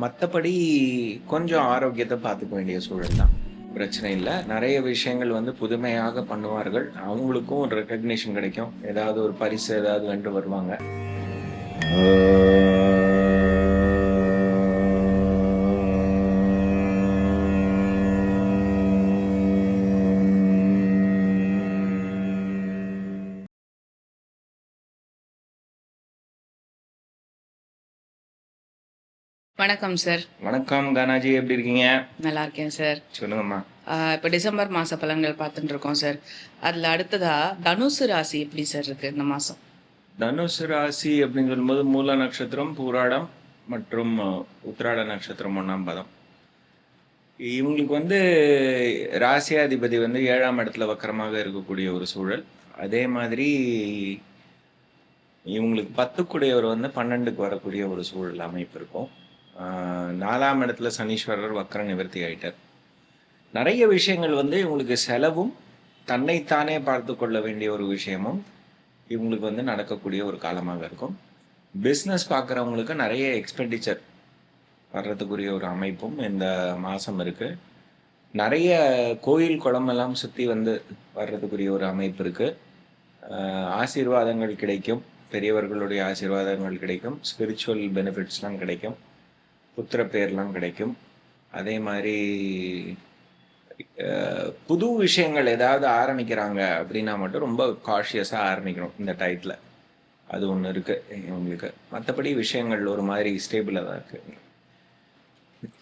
மற்றபடி கொஞ்சம் ஆரோக்கியத்தை பார்த்துக்க வேண்டிய சூழல் தான். பிரச்சனை இல்லை. நிறைய விஷயங்கள் வந்து புதுமையாக பண்ணுவார்கள். அவங்களுக்கும் ஒரு ரெக்கக்னிஷன் கிடைக்கும். ஏதாவது ஒரு பரிசு ஏதாவது வென்று வருவாங்க. வணக்கம் சார் வணக்கம் கனாஜி எப்படி இருக்கீங்க? நல்லா இருக்கேன் சார் சொல்லுங்கம்மா. இப்போ டிசம்பர் மாத பலன்கள் பார்த்துட்டு இருக்கோம் சார் அதில் அடுத்ததா தனுசு ராசி எப்படி சார் இருக்கு இந்த மாதம் தனுசு ராசி அப்படின்னு சொல்லும்போது மூல நட்சத்திரம் பூராடம் மற்றும் உத்திராட நட்சத்திரம் ஒன்றாம் பதம். இவங்களுக்கு வந்து ராசியாதிபதி வந்து ஏழாம் இடத்துல வக்கரமாக இருக்கக்கூடிய ஒரு சூழல். அதே மாதிரி இவங்களுக்கு பத்துக்குடையவர் வந்து பன்னெண்டுக்கு வரக்கூடிய ஒரு சூழல் அமைப்பு இருக்கும். நாலாம் இடத்துல சனீஸ்வரர் வக்கர நிவர்த்தி ஆகிட்டார் நிறைய விஷயங்கள் வந்து இவங்களுக்கு செலவும் தன்னைத்தானே பார்த்து கொள்ள வேண்டிய ஒரு விஷயமும் இவங்களுக்கு வந்து நடக்கக்கூடிய ஒரு காலமாக இருக்கும். பிஸ்னஸ் பார்க்குறவங்களுக்கு நிறைய எக்ஸ்பெண்டிச்சர் வர்றதுக்குரிய ஒரு அமைப்பும் இந்த மாதம் இருக்குது நிறைய கோயில் குளமெல்லாம் சுற்றி வந்து வர்றதுக்குரிய ஒரு அமைப்பு இருக்குது ஆசீர்வாதங்கள் கிடைக்கும். பெரியவர்களுடைய ஆசீர்வாதங்கள் கிடைக்கும். ஸ்பிரிச்சுவல் பெனிஃபிட்ஸ்லாம் கிடைக்கும். புத்திர பேர்லாம் கிடைக்கும். அதே மாதிரி புது விஷயங்கள் ஏதாவது ஆரம்பிக்கிறாங்க அப்படின்னா மட்டும் ரொம்ப காஷியஸாக ஆரம்பிக்கணும் இந்த டயத்தில் அது ஒன்று இருக்குது உங்களுக்கு மற்றபடி விஷயங்கள் ஒரு மாதிரி ஸ்டேபிளாக தான் இருக்குது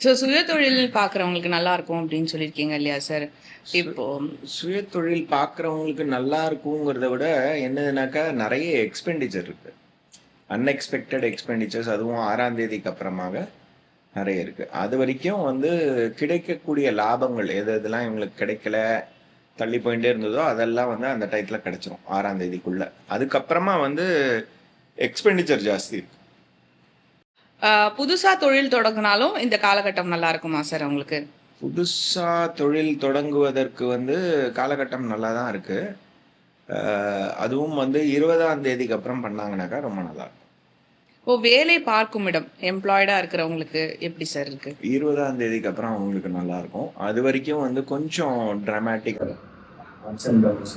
ஸோ சுய தொழில் பார்க்குறவங்களுக்கு நல்லா இருக்கும் அப்படின்னு சொல்லியிருக்கீங்க இல்லையா சார் இப்போ சுய தொழில் பார்க்குறவங்களுக்கு நல்லா இருக்குங்கிறத விட என்னதுனாக்கா நிறைய எக்ஸ்பெண்டிச்சர் இருக்குது அன்எக்ஸ்பெக்டட் எக்ஸ்பெண்டிச்சர்ஸ் அதுவும் ஆறாம் தேதிக்கு அப்புறமாக நிறைய இருக்குது அது வரைக்கும் வந்து கிடைக்கக்கூடிய லாபங்கள் எது எதெல்லாம் இவங்களுக்கு கிடைக்கல தள்ளி போயிட்டே இருந்ததோ அதெல்லாம் வந்து அந்த டயத்தில் கிடைச்சிரும் ஆறாம் தேதிக்குள்ள. அதுக்கப்புறமா வந்து எக்ஸ்பெண்டிச்சர் ஜாஸ்தி இருக்கு. புதுசாக தொழில் தொடங்கினாலும் இந்த காலகட்டம் நல்லா இருக்குமா சார் அவங்களுக்கு புதுசாக தொழில் தொடங்குவதற்கு வந்து காலகட்டம் நல்லா தான் இருக்கு. அஹ் அதுவும் வந்து இருபதாம் தேதிக்கு அப்புறம் பண்ணாங்கனாக்கா ரொம்ப நல்லா இருக்கும். ஓ வேலை பார்க்கும் இடம் எம்ப்ளாய்டாக இருக்கிறவங்களுக்கு எப்படி சார் இருக்கு? இருபதாம் தேதிக்கு அப்புறம் அவங்களுக்கு நல்லா இருக்கும் அது வரைக்கும் வந்து கொஞ்சம் ட்ராமேட்டிக் அப்ஸ் அண்ட் டவுன்ஸ்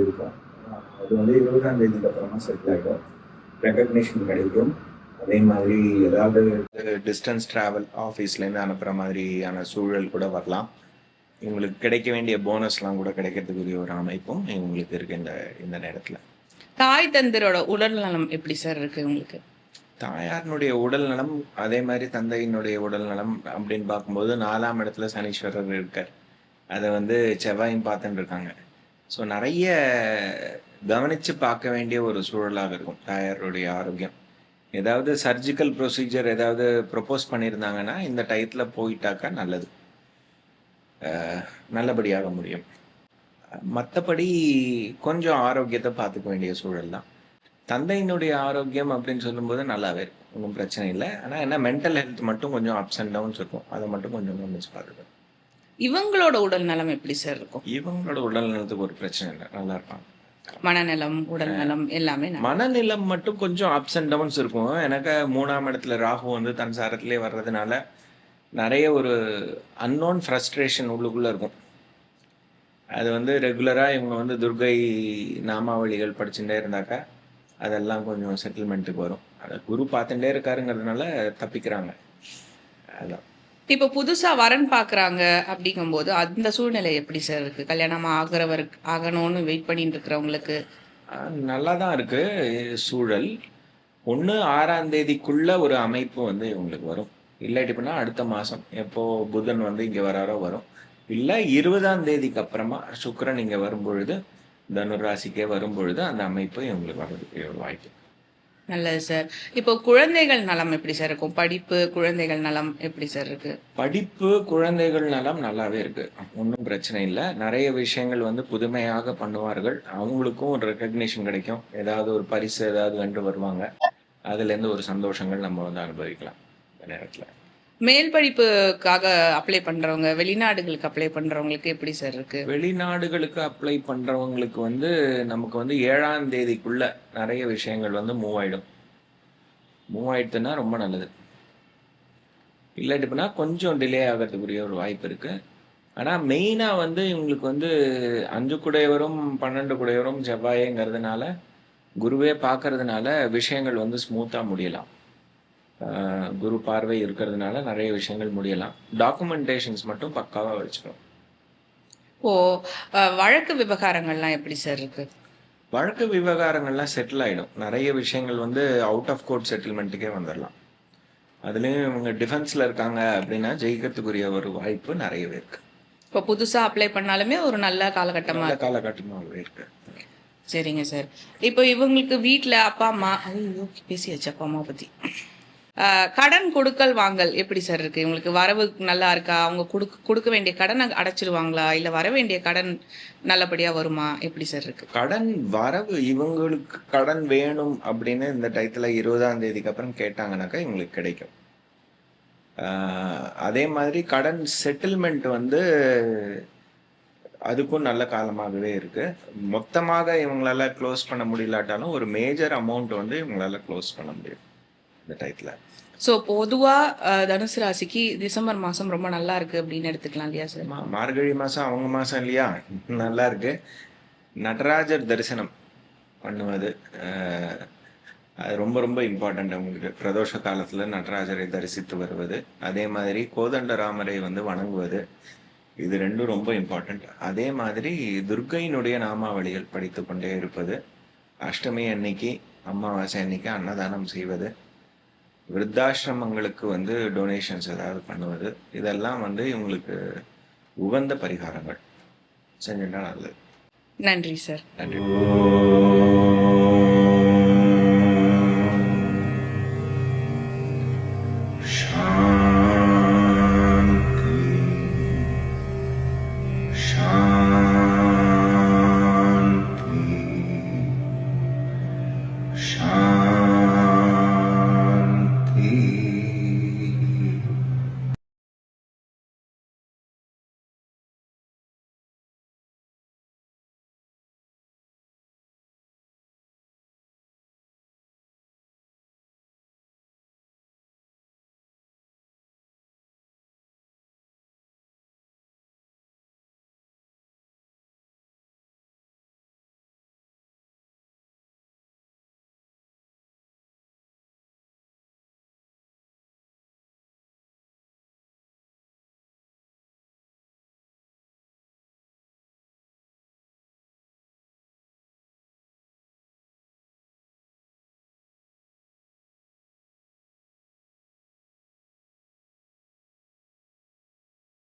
இருக்கும். அது வந்து இருபதாம் தேதிக்கு அப்புறமா செட்டில் ஆகிடும் ரெக்கக்னிஷன் கிடைக்கும். அதே மாதிரி ஏதாவது டிஸ்டன்ஸ் ட்ராவல் ஆஃபீஸ்லேருந்து அனுப்புகிற மாதிரியான சூழல் கூட வரலாம். இவங்களுக்கு கிடைக்க வேண்டிய போனஸ்லாம் கூட கிடைக்கிறதுக்குரிய ஒரு அமைப்பும் இவங்களுக்கு இருக்கு இந்த இந்த நேரத்தில். தாய் தந்தரோட உடல் நலம் எப்படி சார் இருக்கு உங்களுக்கு? தாயாரினுடைய உடல் நலம் அதே மாதிரி தந்தையினுடைய உடல் நலம் அப்படின்னு பார்க்கும்போது நாலாம் இடத்துல சனீஸ்வரர் இருக்கார். அதை வந்து செவ்வாயும் பார்த்துட்டு இருக்காங்க. ஸோ நிறைய கவனித்து பார்க்க வேண்டிய ஒரு சூழலாக இருக்கும் தாயாருடைய ஆரோக்கியம். ஏதாவது சர்ஜிக்கல் ப்ரொசீஜர் ஏதாவது ப்ரொப்போஸ் பண்ணியிருந்தாங்கன்னா இந்த டயத்தில் போயிட்டாக்கா நல்லது. நல்லபடியாக முடியும். மற்றபடி கொஞ்சம் ஆரோக்கியத்தை பார்த்துக்க வேண்டிய சூழல் தான். தந்தையினுடைய ஆரோக்கியம் அப்படின்னு சொல்லும்போது நல்லாவே இருக்கும் ஒன்றும் பிரச்சனை இல்லை. ஆனால் என்ன மென்டல் ஹெல்த் மட்டும் கொஞ்சம் அப்ஸ் அண்ட் டவுன்ஸ் இருக்கும். அதை மட்டும் கொஞ்சம் கவனிச்சு பார்த்துக்கணும். இவங்களோட உடல் நலம் எப்படி சார் இருக்கும்? இவங்களோட உடல் நலத்துக்கு ஒரு பிரச்சனை இல்லை. நல்லா இருப்பாங்க. மனநலம் உடல் நலம் எல்லாமே மனநிலம் மட்டும் கொஞ்சம் அப்ஸ் அண்ட் டவுன்ஸ் இருக்கும். எனக்கு மூணாம் இடத்துல ராகு வந்து தன் சாரத்திலே வர்றதுனால நிறைய ஒரு அன்னோன் ஃப்ரஸ்ட்ரேஷன் உள்ளுக்குள்ளே இருக்கும். அது வந்து ரெகுலராக இவங்க வந்து துர்கை நாமாவளிகள் படிச்சுட்டே இருந்தாக்கா அதெல்லாம் கொஞ்சம் செட்டில்மெண்ட்டுக்கு வரும். அதை குரு பார்த்துட்டே இருக்காருங்கிறதுனால தப்பிக்கிறாங்க. அதான். இப்போ புதுசா வரன் பார்க்கறாங்க அப்படிங்கும்போது அந்த சூழ்நிலை எப்படி சார் இருக்கு? கல்யாணம் ஆகிறவர் ஆகணும்னு வெயிட் பண்ணிட்டு இருக்கிறவங்களுக்கு? நல்லா தான் இருக்கு. சூழல். ஒன்று ஆறாம் தேதிக்குள்ள ஒரு அமைப்பு வந்து இவங்களுக்கு வரும். இல்லாட்டி பண்ணா அடுத்த மாதம் எப்போ புதன் வந்து இங்கே வராரோ வரும். இல்லை இருபதாம் தேதிக்கு அப்புறமா சுக்கிரன் இங்கே வரும்பொழுது தனுர் ராசிக்கே வரும்பொழுது அந்த அமைப்பு இவங்களுக்கு வர்றதுக்கு ஒரு வாய்ப்பு நல்லது சார். இப்போ குழந்தைகள் நலம் எப்படி சார் இருக்கும்? படிப்பு குழந்தைகள் நலம் எப்படி சார் இருக்கு? படிப்பு குழந்தைகள் நலம் நல்லாவே இருக்கு. ஒன்றும் பிரச்சனை இல்லை. நிறைய விஷயங்கள் வந்து புதுமையாக பண்ணுவார்கள். அவங்களுக்கும் ஒரு ரெக்கக்னிஷன் கிடைக்கும். ஏதாவது ஒரு பரிசு ஏதாவது வென்று வருவாங்க. அதுலேருந்து ஒரு சந்தோஷங்கள் நம்ம வந்து அனுபவிக்கலாம். இந்த நேரத்தில். மேல் படிப்புக்காக அப்ளை பண்றவங்க வெளிநாடுகளுக்கு அப்ளை பண்றவங்களுக்கு எப்படி சார் இருக்கு? வெளிநாடுகளுக்கு அப்ளை பண்றவங்களுக்கு வந்து நமக்கு வந்து ஏழாம் தேதிக்குள்ள நிறைய விஷயங்கள் வந்து மூவ் ஆயிடும். மூவ் ஆயிடுத்துன்னா ரொம்ப நல்லது. இல்லாட்டி கொஞ்சம் டிலே ஆகிறதுக்குரிய ஒரு வாய்ப்பு இருக்குது ஆனால் மெயினாக வந்து இவங்களுக்கு வந்து அஞ்சு குடையவரும் பன்னெண்டு குடையவரும் செவ்வாயேங்கிறதுனால குருவே பார்க்கறதுனால விஷயங்கள் வந்து ஸ்மூத்தாக முடியலாம். குரு பார்வை இருக்கிறதுனால நிறைய விஷயங்கள் முடியலாம். டாக்குமெண்டேஷன்ஸ் மட்டும் பக்காவாக வச்சுக்கணும். அஹ், வழக்கு விவகாரங்கள்லாம் எப்படி சார் இருக்கு? வழக்கு விவகாரங்கள்லாம் செட்டில் ஆகிடும் நிறைய விஷயங்கள் வந்து அவுட் ஆஃப் கோர்ட் செட்டில்மெண்ட்டுக்கே வந்துடலாம் அதுலேயும் இவங்க டிஃபென்ஸில் இருக்காங்க அப்படின்னா ஜெயிக்கிறதுக்குரிய ஒரு வாய்ப்பு நிறையவே இருக்கு. இப்போ புதுசா அப்ளை பண்ணாலுமே ஒரு நல்ல காலகட்டமா நல்ல இருக்கு. காலகட்டமாகவே இருக்கு. சரிங்க சார் இப்போ இவங்களுக்கு வீட்ல அப்பா அம்மா ஐயோ பேசியாச்சு அப்பா அம்மா அஹ், கடன் கொடுக்கல் வாங்கல். எப்படி சார் இருக்கு? இவங்களுக்கு வரவு நல்லா இருக்கா? அவங்க கொடுக்க கொடுக்க வேண்டிய கடனை அடைச்சிருவாங்களா? இல்ல வர வேண்டிய கடன் நல்லபடியா வருமா? எப்படி சார் இருக்கு? கடன் வரவு இவங்களுக்கு கடன் வேணும் அப்படின்னு இந்த டயத்துல இருபதாம் தேதிக்கு அப்புறம் கேட்டாங்கனாக்கா இவங்களுக்கு கிடைக்கும். அதே மாதிரி கடன் செட்டில்மெண்ட் வந்து அதுக்கும் நல்ல காலமாகவே இருக்கு. மொத்தமாக இவங்களால க்ளோஸ் பண்ண முடியலாட்டாலும் ஒரு மேஜர் அமௌண்ட் வந்து இவங்களால க்ளோஸ் பண்ண முடியும். இந்த டயத்தில் ஸோ பொதுவா அஹ், தனுசு ராசிக்கு டிசம்பர் மாசம் ரொம்ப நல்லா இருக்கு அப்படின்னு எடுத்துக்கலாம் இல்லையா சார் மார்கழி மாதம் அவங்க மாதம் இல்லையா? நல்லா இருக்கு. நடராஜர் தரிசனம் பண்ணுவது அது ரொம்ப ரொம்ப இம்பார்ட்டண்ட் அவங்களுக்கு. பிரதோஷ காலத்தில் நடராஜரை தரிசித்து வருவது. அதே மாதிரி கோதண்டராமரை வந்து வணங்குவது. இது ரெண்டும் ரொம்ப இம்பார்ட்டண்ட் அதே மாதிரி துர்க்கையினுடைய நாமாவளிகள் படித்து கொண்டே இருப்பது. அஷ்டமி அன்னைக்கு அமாவாசை அன்னைக்கு அன்னதானம் செய்வது. விருத்தாசிரமங்களுக்கு வந்து டொனேஷன்ஸ் ஏதாவது பண்ணுவது இதெல்லாம் வந்து இவங்களுக்கு உகந்த பரிகாரங்கள். செஞ்சுட்டா நல்லது. நன்றி சார். நன்றி.